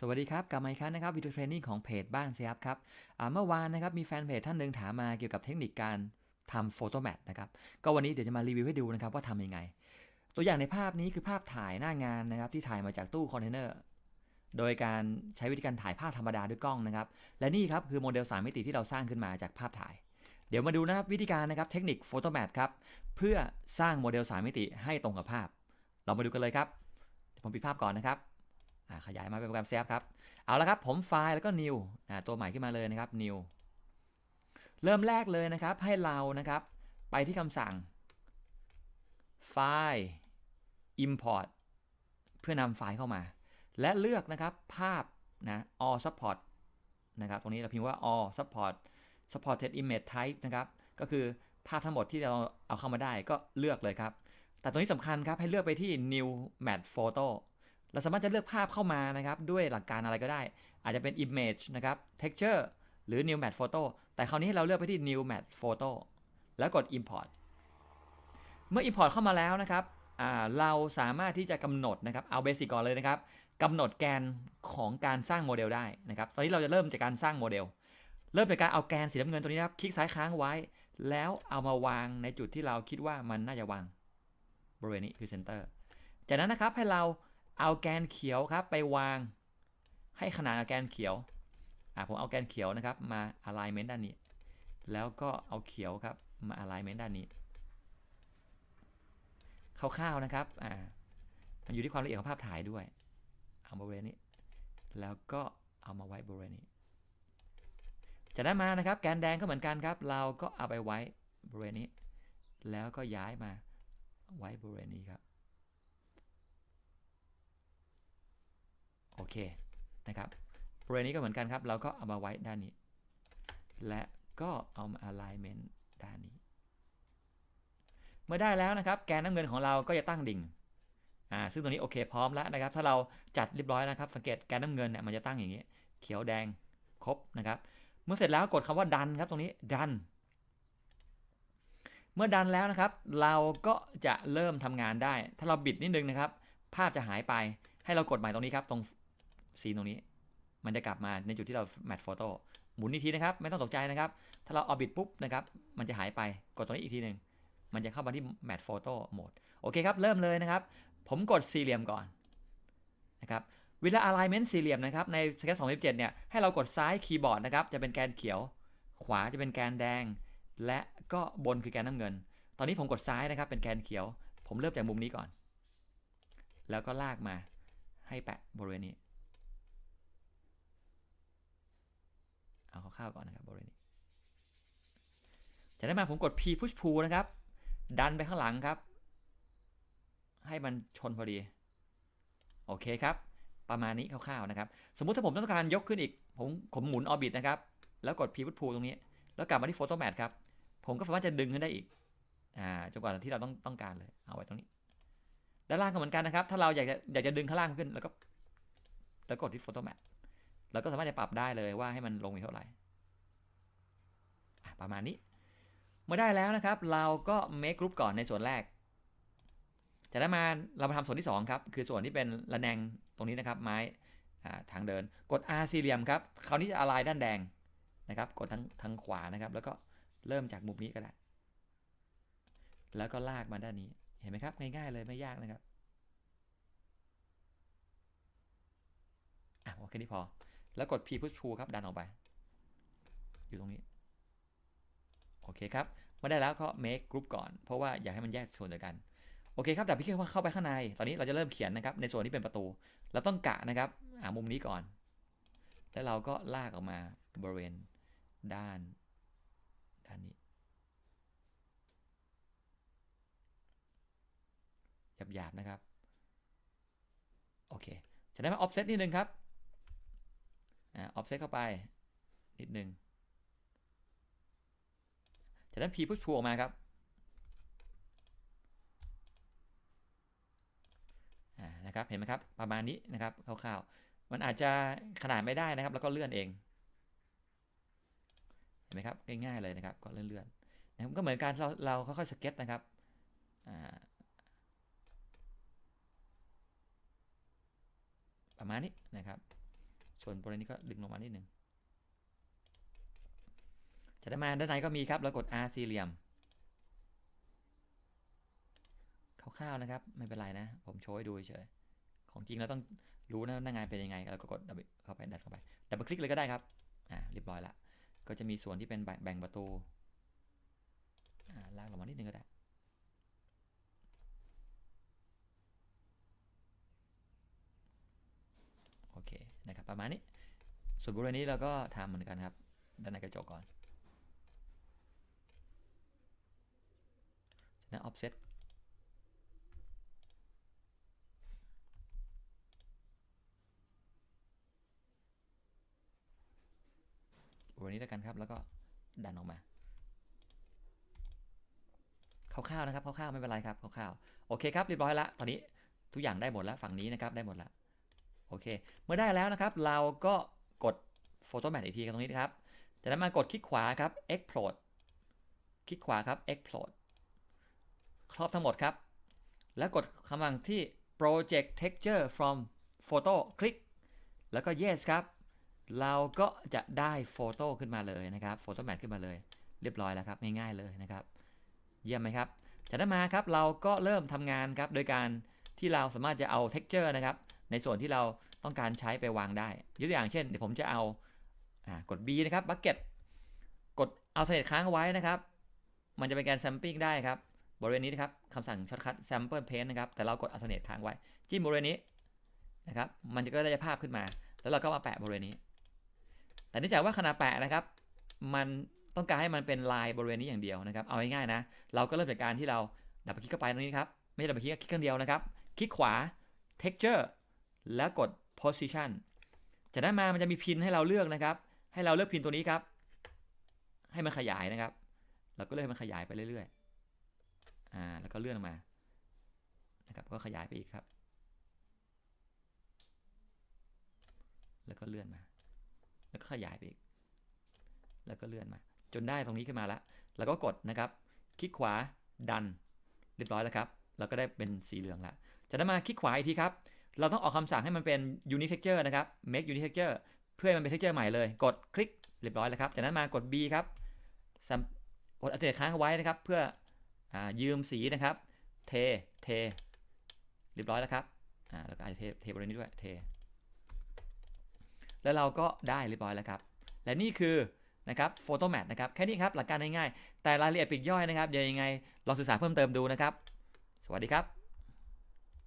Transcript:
สวัสดีครับ กลับมาอีกครั้งนะครับวิดีโอเทรนนิ่งของเพจบ้านเซียบครับเมื่อวานนะครับมีแฟนเพจท่านหนึ่งถามมาเกี่ยวกับเทคนิคการทำโฟโต้แมทนะครับก็วันนี้เดี๋ยวจะมารีวิวให้ดูนะครับว่าทำยังไง ตัวอย่างในภาพนี้คือภาพถ่ายหน้างานนะครับที่ถ่ายมาจากตู้คอนเทนเนอร์โดยการใช้วิธีการถ่ายภาพธรรมดาด้วยกล้องนะครับและนี่ครับคือโมเดล 3 มิติที่เราสร้างขึ้นมาจากภาพถ่าย เดี๋ยวมาดูนะครับวิธีการนะครับเทคนิคโฟโตแมทครับเพื่อสร้างโมเดล 3 มิติให้ตรงกับภาพ เรามาดูกันเลยครับผมปิดภาพก่อนนะครับ ขยายมาเป็นโปรแกรมเซฟครับ เอาละครับผมไฟล์แล้วก็ new ตัวใหม่ขึ้นมาเลยนะครับ new เริ่มแรกเลยนะครับให้เรานะครับ ไปที่คำสั่งไฟล์ import เพื่อนำไฟล์เข้ามา และเลือกนะครับภาพนะ all support นะครับตรงนี้เราพิมพ์ว่า all support supported image type นะครับ ก็คือภาพทั้งหมดที่เราเอาเข้ามาได้ก็เลือกเลยครับ แต่ตรงนี้สำคัญครับให้เลือกไปที่ new matte photo เราสามารถจะเลือกภาพเข้ามานะครับ ด้วยหลักการอะไรก็ได้ อาจจะเป็น image นะครับ texture หรือ new matte photo แต่คราวนี้เราเลือกไปที่ new matte photo แล้วกด import เมื่อ import เข้ามาแล้วนะครับเราสามารถที่จะกำหนดนะครับ เอาเบสิกก่อนเลยนะครับกำหนดแกนของการสร้างโมเดลได้นะครับ ตอนนี้เราจะเริ่มจากการสร้างโมเดล เริ่มจากการเอาแกนสีน้ำเงินตัวนี้นะครับ คลิกซ้ายค้างไว้ แล้วเอามาวางในจุดที่เราคิดว่ามันน่าจะวาง บริเวณนี้คือ center จากนั้นนะครับให้เรา เอาแกนเขียวครับไปวางให้ขนาดกับแกนเขียวอ่าผมเอาแกนเขียวนะครับมา alignment ด้านนี้ แล้วก็เอาเขียวครับมา alignment ด้านนี้คร่าวๆนะครับอ่ามันอยู่ที่ความละเอียดของภาพถ่ายด้วย เอาบริเวณนี้ แล้วก็เอามาไว้บริเวณนี้ จากนั้นมานะครับ แกนแดงก็เหมือนกันครับ เราก็เอาไปไว้บริเวณนี้ แล้วก็ย้ายมาไว้บริเวณนี้ครับ โอ เคนะครับบริเวณนี้ก็เหมือนกันครับ เราก็เอามาไว้ด้านนี้ และก็เอามา alignment ด้านนี้ เมื่อได้แล้วนะครับ แกนน้ำเงินของเราก็จะตั้งดิ่งอ่าซึ่งตัวนี้โอเคพร้อมแล้วนะครับ ถ้าเราจัดเรียบร้อยแล้วครับ สังเกตแกนน้ำเงินเนี่ยมันจะตั้งอย่างนี้ เขียวแดงครบนะครับ เมื่อเสร็จแล้วกดคำว่าดันครับตรงนี้ดัน เมื่อดันแล้วนะครับ เราก็จะเริ่มทำงานได้ ถ้าเราบิดนิดนึงนะครับ ภาพจะหายไปให้เรากดใหม่ตรงนี้ครับตรง ซีนตรงนี้ มันจะกลับมาในจุดที่เราแมทโฟโต้หมุนอีกทีนะครับ ไม่ต้องตกใจนะครับ ถ้าเราเอาบิดปุ๊บนะครับ มันจะหายไป กดตรงนี้อีกทีหนึ่งมันจะเข้ามาที่แมทโฟโต้โหมด โอเคครับ เริ่มเลยนะครับ ผมกดสี่เหลี่ยมก่อนนะครับเวลา alignment สี่เหลี่ยมนะครับ ใน Sketch 2017 เนี่ย ให้เรากดซ้ายคีย์บอร์ดนะครับ จะเป็นแกนเขียว ขวาจะเป็นแกนแดง และก็บนคือแกนน้ำเงิน ตอนนี้ผมกดซ้ายนะครับ เป็นแกนเขียว ผมเริ่มจากมุมนี้ก่อน แล้วก็ลากมาให้แปะบริเวณนี้ เอาคร่าวๆก่อนนะครับบริเวณนี้จากนั้นมาผมกด P push pull นะครับ ดันไปข้างหลังครับ ให้มันชนพอดี โอเคครับ ประมาณนี้คร่าวๆนะครับ สมมุติถ้าผมต้องการยกขึ้นอีก ผมผมหมุนออร์บิทนะครับ แล้วกด P push pull ตรงนี้ แล้วกลับมาที่ photo mat ครับ ผมก็สามารถจะดึงขึ้นได้อีก อ่า จนกว่าที่เราต้องต้องการเลย เอาไว้ตรงนี้ ด้านล่างก็เหมือนกันนะครับ ถ้าเราอยากจะอยากจะดึงข้างล่างขึ้น แล้วก็ แล้วกดที่ photo mat เราก็สามารถจะปรับได้เลยว่าให้มันลงอีกเท่าไหร่ประมาณนี้ เมื่อได้แล้วนะครับ เราก็ make group ก่อนในส่วนแรกจากนั้นมาเรามาทำส่วนที่2ครับคือส่วนที่เป็นระแนงตรงนี้นะครับ ไม้ทางเดินกด R สี่เหลี่ยมครับคราวนี้จะอะไรด้านแดงนะครับ กดทางทางขวานะครับ แล้วก็เริ่มจากมุมนี้ก็ได้ แล้วก็ลากมาด้านนี้เห็นไหมครับง่ายๆเลยไม่ยากนะครับอะโอเคนี้พอ แล้วกด P push pull ครับดันออกไป อยู่ตรงนี้ โอเคครับเมื่อได้แล้วก็ make group ก่อน เพราะว่าอยากให้มันแยกส่วนจากกัน โอเคครับแต่พี่เข้าไปข้างใน ตอนนี้เราจะเริ่มเขียนนะครับ ในส่วนที่เป็นประตู เราต้องกะนะครับอ่ามุมนี้ก่อน แล้วเราก็ลากออกมาบริเวณด้าน ด้านนี้หยาบๆนะครับ โอเคจะได้มา offset นิดนึงครับ อ่า offset เข้าไป นิดนึงจากนั้น p push pull ออกมาครับอ่านะครับเห็นไหมครับประมาณนี้นะครับคร่าวๆมันอาจจะขนาดไม่ได้นะครับ แล้วก็เลื่อนเองเห็นไหมครับง่ายๆเลยนะครับก็เลื่อนๆนะครับก็เหมือนการเราเราค่อยๆสเก็ตนะครับอ่าประมาณนี้นะครับ ส่วนบริเวณนี้ก็ดึงลงมานิดหนึ่งจะได้มาด้านในก็มีครับแล้วกด R สี่เหลี่ยมคร่าวๆนะครับ ไม่เป็นไรนะ ผมโชว์ให้ดูเฉยของจริงเราต้องรู้นะหน้างานเป็นยังไงแล้วก็กดดับเข้าไปดัดเข้าไปดับเบิลคลิกเลยก็ได้ครับอ่าเรียบร้อยละก็จะมีส่วนที่เป็นแบ่งแบ่งประตูอ่าลากลงมานิดนึงก็ได้ โอเค นะครับประมาณนี้ ส่วนบริเวณนี้เราก็ทำเหมือนกันครับด้านในกระจกก่อนจากนั้น offset บริเวณนี้แล้วกันครับ แล้วก็ดันออกมาคร่าวๆนะครับคร่าวๆไม่เป็นไรครับคร่าวๆโอเคครับเรียบร้อยละตอนนี้ทุกอย่างได้หมดแล้วฝั่งนี้นะครับได้หมดแล้ว โอเค เมื่อได้แล้วนะครับ เราก็กด Photomat อีกทีครับตรงนี้นะครับจากนั้นมากดคลิกขวาครับ Export คลิกขวาครับ Export ครอบทั้งหมดครับ แล้วกดคำสั่งที่ Project Texture from Photo คลิก แล้วก็ Yes ครับ เราก็จะได้โฟโต้ขึ้นมาเลยนะครับ Photomat ขึ้นมาเลย เรียบร้อยแล้วครับ ง่ายๆเลยนะครับ เยี่ยมไหมครับ จากนั้นมาครับ เราก็เริ่มทำงานครับ โดยการที่เราสามารถจะเอา texture นะครับ ในส่วนที่เราต้องการใช้ไปวางได้ ยกตัวอย่างเช่นเดี๋ยวผมจะเอาอ่ากด B นะครับ bucket กด alternate ค้างไว้นะครับ มันจะเป็นการ sampling ได้ครับบริเวณนี้นะครับคำสั่ง shortcut sample paint นะครับ แต่เรากด alternate ค้างไว้ จิ้มบริเวณนี้นะครับ มันจะก็ได้ภาพขึ้นมา แล้วเราก็มาแปะบริเวณนี้ แต่เนื่องจากว่าขนาดแปะนะครับ มันต้องการให้มันเป็นลายบริเวณนี้อย่างเดียวนะครับ เอาง่ายๆนะ เราก็เริ่มจากการที่เราดับคลิกเข้าไปตรงนี้ครับ ไม่ใช่ดับคลิกคลิกครั้งเดียวนะครับ คลิกขวา texture แล้วกด position จากนั้นมามันจะมีพินให้เราเลือกนะครับ ให้เราเลือกพินตัวนี้ครับ ให้มันขยายนะครับ เราก็เลือกให้มันขยายไปเรื่อยๆ อ่า แล้วก็เลื่อนมา นะครับ ก็ขยายไปอีกครับ แล้วก็เลื่อนมา แล้วก็ขยายไปอีก แล้วก็เลื่อนมา จนได้ตรงนี้ขึ้นมาแล้วแล้วก็กดนะครับ คลิกขวา ดัน เรียบร้อยแล้วครับ เราก็ได้เป็นสีเหลืองแล้วจากนั้มาคลิกขวาอีกทีครับ เราต้องออกคำสั่งให้มันเป็น unique texture นะครับ make unique texture เพื่อให้มันเป็น texture ใหม่เลย กดคลิกเรียบร้อยแล้วครับ จากนั้นมากด B ครับกดอัปเดตค้างไว้นะครับ เพื่ออยืมสีนะครับ เท เท เรียบร้อยแล้วครับอาแล้วก็อาจจะเทเทบริเวณนี้ด้วย เท แล้วเราก็ได้เรียบร้อยแล้วครับ และนี่คือนะครับ Photo Matte นะครับ แค่นี้ครับ หลักการง่ายๆ แต่รายละเอียดปลีกย่อยนะครับ เดี๋ยวยังไงลองศึกษาเพิ่มเติมดูนะครับ สวัสดีครับ